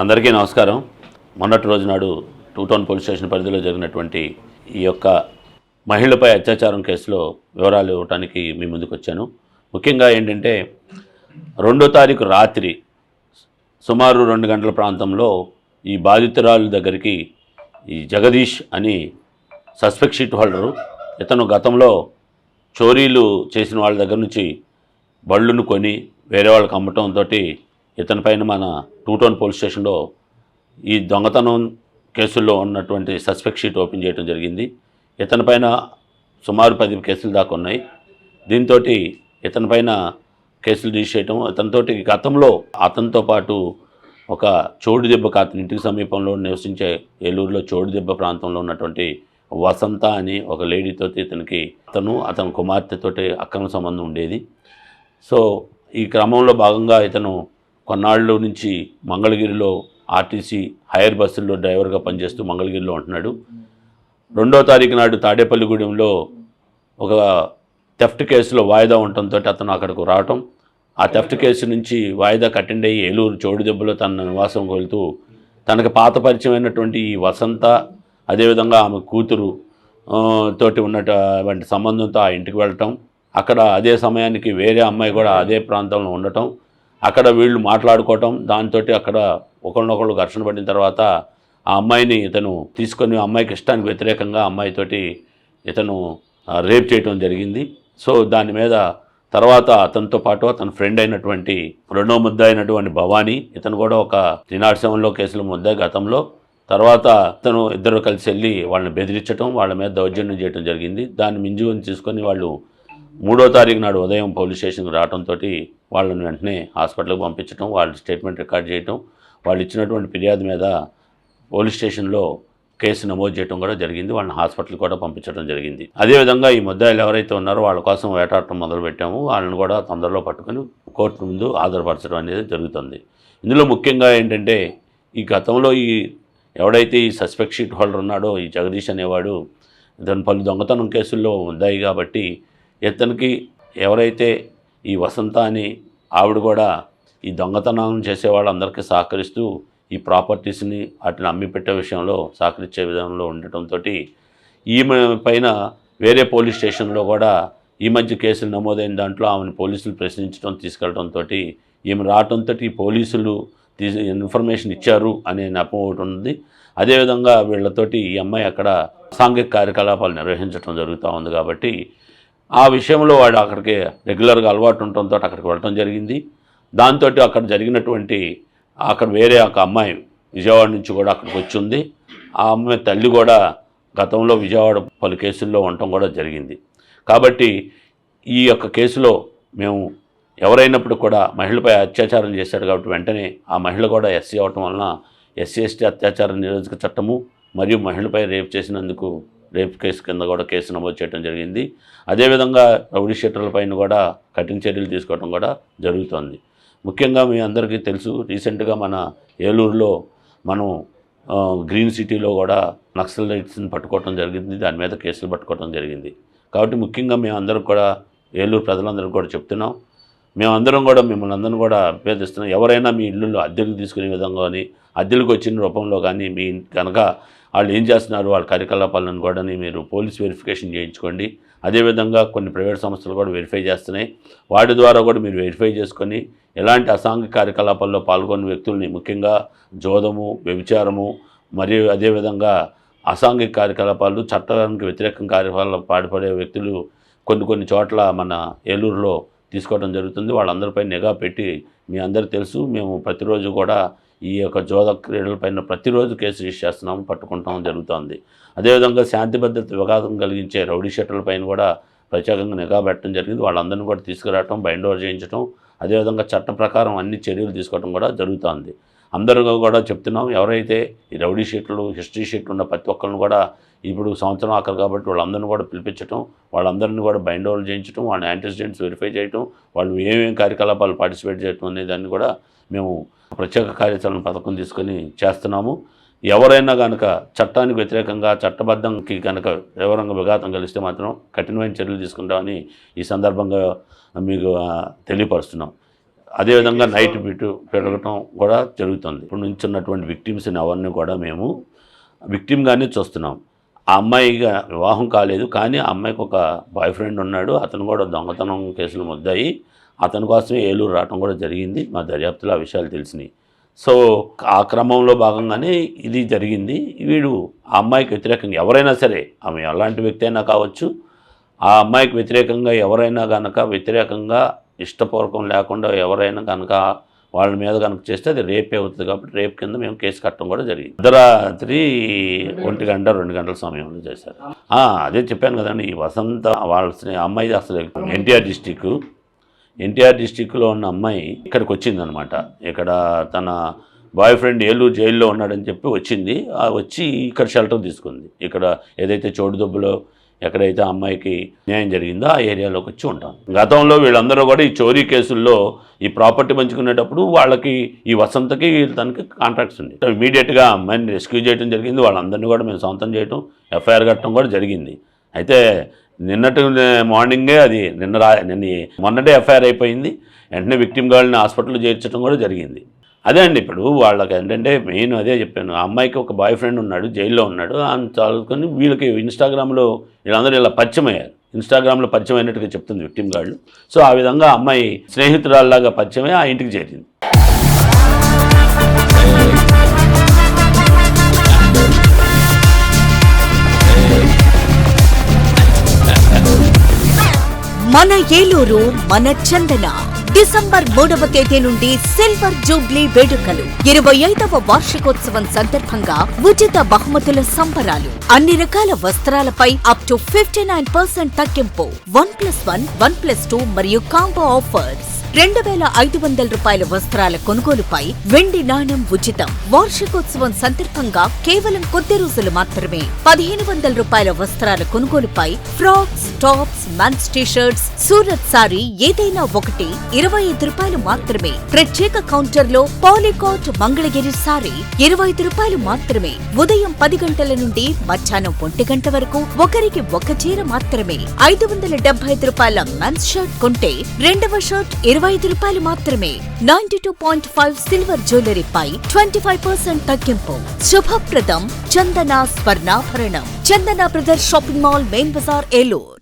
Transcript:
అందరికీ నమస్కారం. మొన్నటి రోజు నాడు టూ టౌన్ పోలీస్ స్టేషన్ పరిధిలో జరిగినటువంటి ఈ యొక్క మహిళపై అత్యాచారం కేసులో వివరాలు ఇవ్వడానికి మీ ముందుకు వచ్చాను. ముఖ్యంగా ఏంటంటే రెండో తారీఖు రాత్రి సుమారు రెండు గంటల ప్రాంతంలో ఈ బాధితురాలు దగ్గరికి ఈ జగదీష్ అని సస్పెక్ట్ షీట్ హోల్డరు ఇతను గతంలో చోరీలు చేసిన వాళ్ళ దగ్గర నుంచి బళ్ళును కొని వేరే వాళ్ళకి అమ్మటంతో ఇతని పైన మన టూ టౌన్ పోలీస్ స్టేషన్లో ఈ దొంగతనం కేసుల్లో ఉన్నటువంటి సస్పెక్ట్ షీట్ ఓపెన్ చేయడం జరిగింది. ఇతని పైన సుమారు పది కేసులు దాకా ఉన్నాయి. దీంతో ఇతని పైన కేసులు రిజిస్టర్ చేయటం అతనితోటి గతంలో అతనితో పాటు ఒక చోడు దెబ్బ అతని ఇంటికి సమీపంలో నివసించే ఏలూరులో చోడు దెబ్బ ప్రాంతంలో ఉన్నటువంటి వసంత అని ఒక లేడీతో ఇతనికి అతను అతని కుమార్తెతోటి అక్రమ సంబంధం ఉండేది. సో ఈ క్రమంలో భాగంగా ఇతను కొన్నాళ్ళు నుంచి మంగళగిరిలో ఆర్టీసీ హైర్ బస్సుల్లో డ్రైవర్గా పనిచేస్తూ మంగళగిరిలో ఉంటున్నాడు. రెండో తారీఖు నాడు తాడేపల్లిగూడెంలో ఒక థెఫ్ట్ కేసులో వాయిదా ఉండటంతో అతను అక్కడికి రావటం. ఆ థెఫ్ట్ కేసు నుంచి వాయిదా కట్టండి అయ్యి ఏలూరు చోడు దెబ్బలో తన నివాసం వెళ్తూ తనకు పాత పరిచయమైనటువంటి ఈ వసంత అదేవిధంగా ఆమె కూతురు తోటి ఉన్నటువంటి సంబంధంతో ఆ ఇంటికి వెళ్ళటం. అక్కడ అదే సమయానికి వేరే అమ్మాయి కూడా అదే ప్రాంతంలో ఉండటం. అక్కడ వీళ్ళు మాట్లాడుకోవటం దాంతో అక్కడ ఒకరినొకళ్ళు ఘర్షణ పడిన తర్వాత ఆ అమ్మాయిని ఇతను తీసుకొని ఆ అమ్మాయికి ఇష్టానికి వ్యతిరేకంగా అమ్మాయితోటి ఇతను రేప్ చేయటం జరిగింది. సో దాని మీద తర్వాత అతనితో పాటు అతని ఫ్రెండ్ అయినటువంటి రెండో ముద్ద అయినటువంటి భవానీ ఇతను కూడా ఒక త్రినాడు సెవెన్లో ముద్ద గతంలో. తర్వాత అతను ఇద్దరు కలిసి వెళ్ళి వాళ్ళని బెదిరించడం వాళ్ళ మీద దౌర్జన్యం చేయడం జరిగింది. దాన్ని మింజుకొని తీసుకొని వాళ్ళు మూడో తారీఖు నాడు ఉదయం పోలీస్ స్టేషన్కి రావడంతో వాళ్ళని వెంటనే హాస్పిటల్కి పంపించడం వాళ్ళ స్టేట్మెంట్ రికార్డ్ చేయటం వాళ్ళు ఇచ్చినటువంటి ఫిర్యాదు మీద పోలీస్ స్టేషన్లో కేసు నమోదు చేయడం కూడా జరిగింది. వాళ్ళని హాస్పిటల్ కూడా పంపించడం జరిగింది. అదేవిధంగా ఈ ముద్దాయిలు ఎవరైతే ఉన్నారో వాళ్ళ కోసం వేటాడటం మొదలుపెట్టాము. వాళ్ళని కూడా తొందరలో పట్టుకొని కోర్టు ముందు హాజరుపరచడం అనేది జరుగుతుంది. ఇందులో ముఖ్యంగా ఏంటంటే ఈ గతంలో ఈ ఎవడైతే ఈ సస్పెక్ట్ షీట్ హోల్డర్ ఉన్నాడో ఈ జగదీష్ అనేవాడు ఇతను పలు దొంగతనం కేసుల్లో ఉన్నాయి కాబట్టి ఇతనికి ఎవరైతే ఈ వసంత అని ఆవిడ కూడా ఈ దొంగతనం చేసేవాళ్ళందరికీ సహకరిస్తూ ఈ ప్రాపర్టీస్ని వాటిని అమ్మి పెట్టే విషయంలో సహకరించే విధానంలో ఉండటంతో ఈమె పైన వేరే పోలీస్ స్టేషన్లో కూడా ఈ మధ్య కేసులు నమోదైన దాంట్లో ఆమెను పోలీసులు ప్రశ్నించడం తీసుకెళ్ళడంతో ఈమె రావడంతో పోలీసులు తీసి ఇన్ఫర్మేషన్ ఇచ్చారు అనే నెపం ఒకటి ఉంది. అదేవిధంగా వీళ్ళతోటి ఈ అమ్మాయి అక్కడ సాంఘిక కార్యకలాపాలు నిర్వహించడం జరుగుతూ ఉంది కాబట్టి ఆ విషయంలో వాడు అక్కడికి రెగ్యులర్గా అలవాటు ఉండటంతో అక్కడికి వెళ్ళటం జరిగింది. దాంతో అక్కడ జరిగినటువంటి అక్కడ వేరే ఒక అమ్మాయి విజయవాడ నుంచి కూడా అక్కడికి వచ్చి ఉంది ఆ అమ్మాయి తల్లి కూడా గతంలో విజయవాడ పలు కేసుల్లో ఉండటం కూడా జరిగింది. కాబట్టి ఈ యొక్క కేసులో మేము ఎవరైనప్పుడు కూడా మహిళపై అత్యాచారం చేశాడు కాబట్టి వెంటనే ఆ మహిళ కూడా ఎస్సీ అవటం వలన ఎస్సీ ఎస్టీ అత్యాచార నిరోధక చట్టము మరియు మహిళపై రేపు చేసినందుకు రేప్ కేసు కింద కూడా కేసు నమోదు చేయడం జరిగింది. అదేవిధంగా రౌడీ షీటర్ల పైన కూడా కఠిన చర్యలు తీసుకోవడం కూడా జరుగుతోంది. ముఖ్యంగా మీ అందరికీ తెలుసు రీసెంట్గా మన ఏలూరులో మనం గ్రీన్ సిటీలో కూడా నక్సల్ రైట్స్ని పట్టుకోవడం జరిగింది. దాని మీద కేసులు పట్టుకోవడం జరిగింది. కాబట్టి ముఖ్యంగా మేమందరం కూడా ఏలూరు ప్రజలందరికీ కూడా చెప్తున్నాం. మేమందరం కూడా మిమ్మల్ని అందరం కూడా అభ్యర్థిస్తున్నాం. ఎవరైనా మీ ఇళ్ళు అద్దెలు తీసుకునే విధంగా కానీ అద్దెలకు వచ్చిన రూపంలో కానీ మీ కనుక వాళ్ళు ఏం చేస్తున్నారు? వాళ్ళ కార్యకలాపాలను కూడా మీరు పోలీస్ వెరిఫికేషన్ చేయించుకోండి. అదేవిధంగా కొన్ని ప్రైవేట్ సంస్థలు కూడా వెరిఫై చేస్తున్నాయి. వాటి ద్వారా కూడా మీరు వెరిఫై చేసుకొని ఎలాంటి అసాంఘిక కార్యకలాపాల్లో పాల్గొన్న వ్యక్తుల్ని ముఖ్యంగా జోదము వ్యభిచారము మరియు అదేవిధంగా అసాంఘిక కార్యకలాపాలు చట్టానికి వ్యతిరేకం కార్యకలాపాలు పాటుపడే వ్యక్తులు కొన్ని కొన్ని చోట్ల మన ఏలూరులో తీసుకోవడం జరుగుతుంది. వాళ్ళందరిపై నిఘా పెట్టి మీ అందరు తెలుసు. మేము ప్రతిరోజు కూడా ఈ యొక్క జోద క్రీడలపైన ప్రతిరోజు కేసు రిజిస్టర్ చేస్తున్నాము పట్టుకుంటాం జరుగుతుంది. అదేవిధంగా శాంతి భద్రత విఘాతం కలిగించే రౌడీ షట్టర్లపైన కూడా ప్రత్యేకంగా నిఘా పెట్టడం జరిగింది. వాళ్ళందరినీ కూడా తీసుకురావటం బైండ్ ఓవర్ చేయించడం అదేవిధంగా చట్ట ప్రకారం అన్ని చర్యలు తీసుకోవడం కూడా జరుగుతుంది. అందరూ కూడా చెప్తున్నాం ఎవరైతే ఈ రౌడీ షీట్లు హిస్టరీ షీట్లు ఉన్న ప్రతి ఒక్కరిని కూడా ఇప్పుడు సంవత్సరం ఆఖరు కాబట్టి వాళ్ళందరినీ కూడా పిలిపించడం వాళ్ళందరినీ కూడా బైండ్ ఓవర్ చేయించడం వాళ్ళ యాంటీసిడెంట్స్ వెరిఫై చేయటం వాళ్ళు ఏమేమి కార్యకలాపాలు పార్టిసిపేట్ చేయటం అనే దాన్ని కూడా మేము ప్రత్యేక కార్యాచరణ పథకం తీసుకొని చేస్తున్నాము. ఎవరైనా కనుక చట్టానికి వ్యతిరేకంగా చట్టబద్ధంకి కనుక వివరంగా విఘాతం కలిస్తే మాత్రం కఠినమైన చర్యలు తీసుకుంటామని ఈ సందర్భంగా మీకు తెలియపరుస్తున్నాం. అదేవిధంగా నైట్ బిట్టు పెరగటం కూడా జరుగుతుంది. ఇప్పుడు నుంచి ఉన్నటువంటి విక్టిమ్స్ని అవన్నీ కూడా మేము విక్టిమ్గానే చూస్తున్నాం. ఆ అమ్మాయిగా వివాహం కాలేదు కానీ ఆ అమ్మాయికి ఒక బాయ్ ఫ్రెండ్ ఉన్నాడు. అతను కూడా దొంగతనం కేసులు ముద్దాయి అతని కోసమే ఏలూరు రావడం కూడా జరిగింది. మా దర్యాప్తులో ఆ విషయాలు తెలిసినాయి. సో ఆ క్రమంలో భాగంగానే ఇది జరిగింది. వీడు ఆ అమ్మాయికి వ్యతిరేకంగా ఎవరైనా సరే ఆమె ఎలాంటి వ్యక్తి అయినా కావచ్చు ఆ అమ్మాయికి వ్యతిరేకంగా ఎవరైనా కనుక వ్యతిరేకంగా ఇష్టపూర్వకం లేకుండా ఎవరైనా కనుక వాళ్ళ మీద కనుక చేస్తే అది రేపే అవుతుంది కాబట్టి రేపు కింద మేము కేసు కట్టడం కూడా జరిగింది. అర్ధరాత్రి ఒంటి గంట రెండు గంటల సమయంలో చేశారు. అదే చెప్పాను కదండి ఈ వసంత వాళ్ళ అమ్మాయి అసలు ఎన్టీఆర్ డిస్టిక్ ఎన్టీఆర్ డిస్టిక్లో ఉన్న అమ్మాయి ఇక్కడికి వచ్చిందనమాట. ఇక్కడ తన బాయ్ ఫ్రెండ్ ఏలూరు జైల్లో ఉన్నాడని చెప్పి వచ్చింది. వచ్చి ఇక్కడ షెల్టర్ తీసుకుంది. ఇక్కడ ఏదైతే చోటుదొబ్బులో ఎక్కడైతే ఆ అమ్మాయికి న్యాయం జరిగిందో ఆ ఏరియాలోకి వచ్చి ఉంటాం. గతంలో వీళ్ళందరూ కూడా ఈ చోరీ కేసుల్లో ఈ ప్రాపర్టీ పంచుకునేటప్పుడు వాళ్ళకి ఈ వసంతకి తనకి కాంట్రాక్ట్స్ ఉంది ఇమీడియట్గా అమ్మాయిని రెస్క్యూ చేయడం జరిగింది. వాళ్ళందరినీ కూడా మేము సొంతం చేయటం ఎఫ్ఐఆర్ కట్టడం కూడా జరిగింది. అయితే నిన్నటి మార్నింగే అది నిన్న రా నిన్న మొన్నటే ఎఫ్ఐఆర్ అయిపోయింది. వెంటనే విక్టిమ్ గర్ల్ని హాస్పిటల్లో చేర్చడం కూడా జరిగింది. అదే అండి ఇప్పుడు వాళ్ళకి ఏంటంటే మెయిన్ అదే చెప్పాను. ఆ అమ్మాయికి ఒక బాయ్ ఫ్రెండ్ ఉన్నాడు జైల్లో ఉన్నాడు. ఆయన చదువుకొని వీళ్ళకి ఇన్స్టాగ్రామ్లో వీళ్ళందరూ ఇలా పచ్చమయ్యారు ఇన్స్టాగ్రామ్లో పరిచయం అయినట్టుగా చెప్తుంది విక్టిమ్ గాళ్ళు. సో ఆ విధంగా అమ్మాయి స్నేహితురాల్లాగా పరిచయమై ఆ ఇంటికి చేరింది. మన ఏలూరు మన చందన. డిసెంబర్ మూడవ తేదీ నుండి సిల్వర్ జూబ్లీ వేడుకలు. ఇరవై ఐదవ వార్షికోత్సవం సందర్భంగా ఉచిత బహుమతుల సంబరాలు. అన్ని రకాల వస్త్రాలపై up to fifty nine percent తగ్గింపు. One plus one one plus two మరియు కాంబో ఆఫర్స్ రెండు వేల ఐదు వందల రూపాయల వస్త్రాల కొనుగోలుపై వెండి నాణం ఉచితం. వార్షికోత్సవం సందర్భంగా కేవలం కొద్ది రోజులు మాత్రమే పదిహేను వందల రూపాయల వస్త్రాల కొనుగోలుపై frocks tops men's t-shirts Surat sari ఏదైనా ఒకటి ఇరవై ఐదు రూపాయలు మాత్రమే. ప్రత్యేక కౌంటర్లో పాలికాట్ మంగళగిరి సారీ ఇరవై ఐదు రూపాయలు మాత్రమే. ఉదయం పది గంటల నుండి మధ్యాహ్నం ఒంటి గంట వరకు ఒకరికి ఒక చీర మాత్రమే. ఐదు వందల డెబ్బై ఐదు రూపాయల మెన్స్ షర్ట్ కొంటే రెండవ షర్ట్ ఇరవై ఐదు రూపాయలు మాత్రమే. Ninety two point five silver జ్యువెలరీపై twenty five percent తగ్గింపు. శుభప్రదం Chandana స్వర్ణాభరణం. Chandana brother shopping mall main bazaar Eluru.